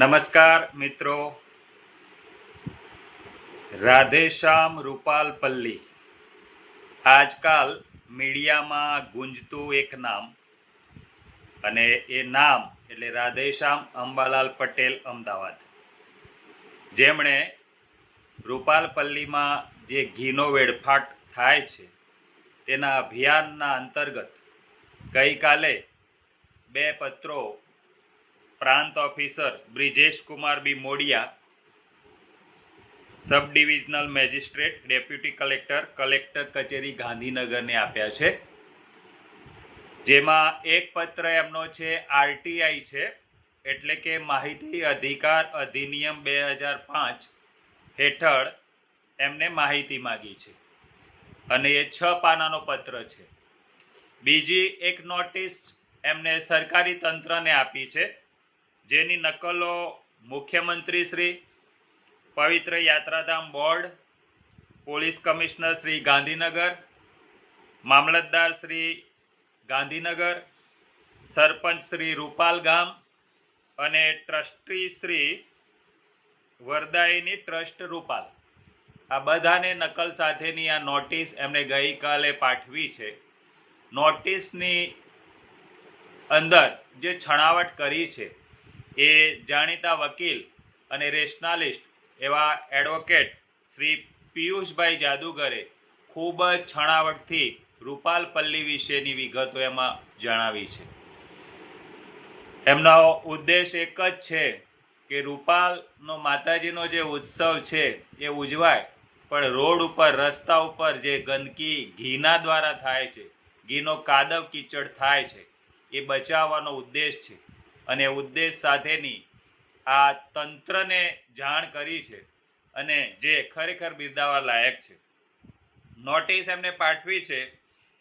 નમસ્કાર મિત્રો. રાધેશ્યામ રૂપાલ પલ્લી આજકાલ મીડિયામાં ગુંજતું એક નામ અને એ નામ એટલે રાધેશ્યામ અંબાલાલ પટેલ અમદાવાદ. જેમણે રૂપાલ પલ્લીમાં જે ઘીનો વેડફાટ થાય છે, તેના અભિયાનના અંતર્ગત ગઈકાલે બે પત્રો પ્રાંત officer Brijesh Kumar B Modiya, sub divisional magistrate, deputy collector collector કચેરી ગાંધીનગરને આપ્યા છે. જેમાં એક પત્ર એમનો છે, આરટીઆઈ છે, એટલે કે માહિતી અધિકાર અધિનિયમ બે હજાર પાંચ હેઠળ એમને માહિતી માગી છે. અને એ છ પાનાનો પત્ર છે. બીજી એક નોટિસ એમને સરકારી તંત્રને આપી છે જેની નકલો મુખ્યમંત્રી શ્રી પવિત્ર યાત્રાધામ board, police commissioner Shri Gandhinagar, મામલતદાર શ્રી ગાંધીનગર, સરપંચ શ્રી રૂપાલ ગામ અને ટ્રસ્ટી શ્રી વરદાયની ટ્રસ્ટ રૂપાલ. આ બધાને નકલ સાથેની આ નોટિસ એમણે ગઈકાલે પાઠવી છે. નોટિસની અંદર જે છણાવટ કરી છે એ જાણીતા વકીલ અને રેશનાલિસ્ટ એવા એડવોકેટ શ્રી પિયુષભાઈ જાદુગરે ખૂબ જ છણાવટથી રૂપાલ પલ્લી વિશેની વિગતો એમાં જણાવી છે. એમનો ઉદ્દેશ એક જ છે કે રૂપાલનો માતાજીનો જે ઉત્સવ છે એ ઉજવાય, પણ રોડ ઉપર, રસ્તા ઉપર જે ગંદકી ઘીના દ્વારા થાય છે, ઘીનો કાદવ કીચડ થાય છે, એ બચાવવાનો ઉદ્દેશ છે. અને ઉદ્દેશ સાથેની આ તંત્રને જાણ કરી છે અને જે ખરેખર બિરદાવા લાયક છે. નોટિસ એમને પાઠવી છે.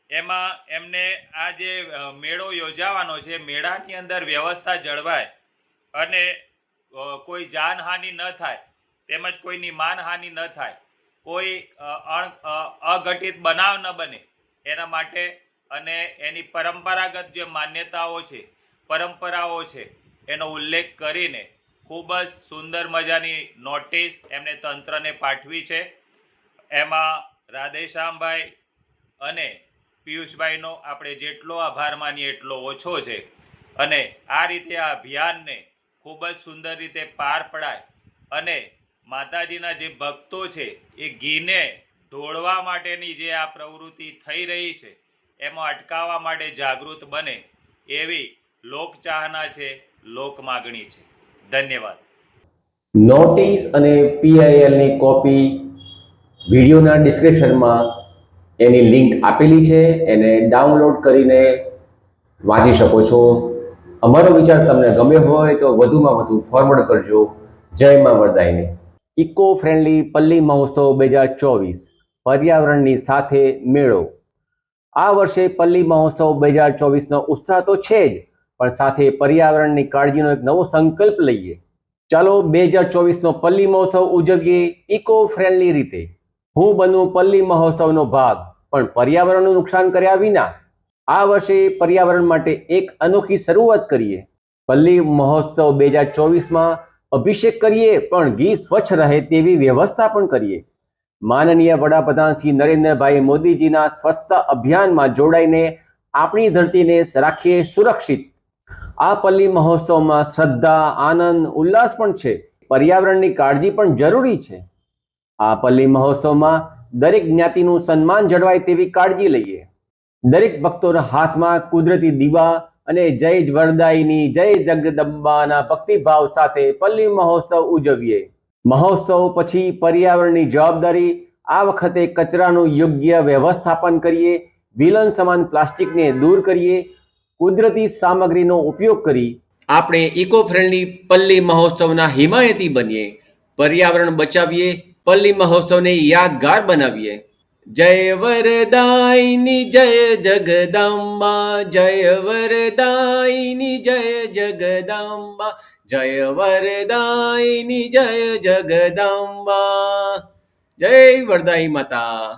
એમાં એમને આ જે મેળો યોજાવાનો છે, મેળાની અંદર વ્યવસ્થા જળવાય અને કોઈ જાનહાનિ ન થાય, તેમજ કોઈની માનહાનિ ન થાય, કોઈ અઘટિત બનાવ ન બને એના માટે અને એની પરંપરાગત જે માન્યતાઓ છે પરંપરાઓ છે. એનો ઉલ્લેખ કરીને ખૂબ જ સુંદર મજાની નોટિસ એમને તંત્રને પાઠવી છે. એમાં રાધેશ્યામભાઈ અને પિયુષભાઈનો આપણે જેટલો આભાર માનીએ એટલો ઓછો છે. અને આ રીતે આ અભિયાનને ખૂબ જ સુંદર રીતે પાર પડાય અને માતાજીના જે ભક્તો છે એ ઘીને ઢોળવા માટેની જે આ પ્રવૃત્તિ થઈ રહી છે, એમાં અટકાવવા માટે જાગૃત બને એવી લોકચાહના છે લોક માગણી છે. ધન્યવાદ. નોટિસ અને પીઆઈએલની કોપી વિડીયોના ડિસ્ક્રિપ્શનમાં એની લિંક આપેલી છે એને ડાઉનલોડ કરીને વાંચી શકો છો. અમારો વિચાર તમને ગમ્યો હોય તો વધુમાં વધુ ફોરવર્ડ કરજો. જય મા વરદાયને. ઇકો ફ્રેન્ડલી પલ્લી મહોત્સવ બે હજાર ચોવીસ પર્યાવરણની સાથે મેળો. આ વર્ષે પલ્લી મહોત્સવ બે હજાર ચોવીસનો ઉત્સાહ તો છે જ પણ સાથે પર્યાવરણની કાળજીનો એક નવો સંકલ્પ લઈએ. ચાલો બે હજાર ચોવીસનો પલ્લી મહોત્સવ ઉજવીએ ઇકો ફ્રેન્ડલી રીતે. હું બનું પલ્લી મહોત્સવનો ભાગ, પણ પર્યાવરણનું નુકસાન કર્યા વિના. આ વર્ષે પર્યાવરણ માટે એક અનોખી શરૂઆત કરીએ. પલ્લી મહોત્સવ બે હજાર ચોવીસમાં અભિષેક કરીએ, પણ ઘી સ્વચ્છ રહે તેવી વ્યવસ્થા પણ કરીએ. માનનીય વડાપ્રધાન શ્રી નરેન્દ્રભાઈ મોદીજીના સ્વચ્છતા અભિયાનમાં જોડાઈને આપણી ધરતીને રાખીએ સુરક્ષિત આ પલ્લી મહોત્સવમાં શ્રદ્ધા, આનંદ, ઉલ્લાસ પણ છે. પર્યાવરણની કાળજી પણ જરૂરી છે. આ પલ્લી મહોત્સવમાં દરેક જ્ઞાતિનું સન્માન જળવાય તેવી કાળજી લઈએ. દરેક ભક્તોના હાથમાં કુદરતી દીવા અને જય વરદાયની જય જગદંબાના ભક્તિભાવ સાથે પલ્લી મહોત્સવ ઉજવીએ. મહોત્સવ પછી પર્યાવરણની જવાબદારી આ વખતે કચરાનું યોગ્ય વ્યવસ્થાપન કરીએ. વિલન સમાન પ્લાસ્ટિકને દૂર કરીએ. કુદરતી સામગ્રીનો ઉપયોગ કરી આપણે ઇકો ફ્રેન્ડલી પલ્લી મહોત્સવના હિમાયતી બનીએ, પર્યાવરણ બચાવીએ, પલ્લી મહોત્સવને યાદગાર બનાવીએ. જય વરદાયની જય જગદંબા, જય વરદાયની જય જગદંબા, જય વરદાયની જય જગદંબા. જય વરદાઈ માતા.